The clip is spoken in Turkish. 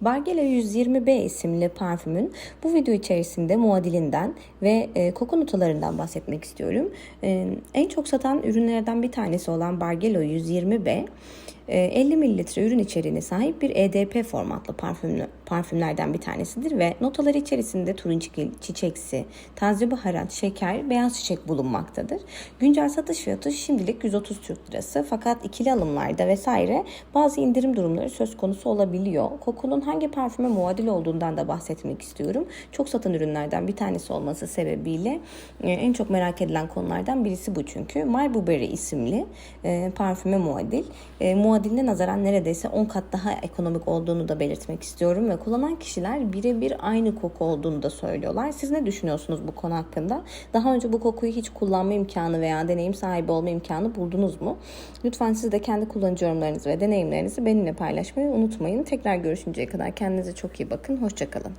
Bargela 120B isimli parfümün bu video içerisinde muadilinden ve e, koku notalarından bahsetmek istiyorum. E, en çok satan ürünlerden bir tanesi olan Bargelo 120B e, 50 mililitre ürün içeriğine sahip bir EDP formatlı parfümlü, parfümlerden bir tanesidir ve notaları içerisinde turunçgil, çiçeksi, taze baharat, şeker, beyaz çiçek bulunmaktadır. Güncel satış fiyatı şimdilik 130 Türk Lirası fakat ikili alımlarda vesaire bazı indirim durumları söz konusu olabiliyor. Kokunun hangi parfüme muadil olduğundan da bahsetmek istiyorum. Çok satan ürünlerden bir tanesi olması sebebiyle e, en çok merak edilen konulardan birisi bu çünkü. My Burberry isimli e, parfüme muadil. E, muadiline nazaran neredeyse 10 kat daha ekonomik olduğunu da belirtmek istiyorum ve kullanan kişiler birebir aynı koku olduğunu da söylüyorlar. Siz ne düşünüyorsunuz bu konu hakkında? Daha önce bu kokuyu hiç kullanma imkanı veya deneyim sahibi olma imkanı buldunuz mu? Lütfen siz de kendi kullanıcı yorumlarınızı ve deneyimlerinizi benimle paylaşmayı unutmayın. Tekrar görüşünceye kadar kendinize çok iyi bakın. Hoşçakalın.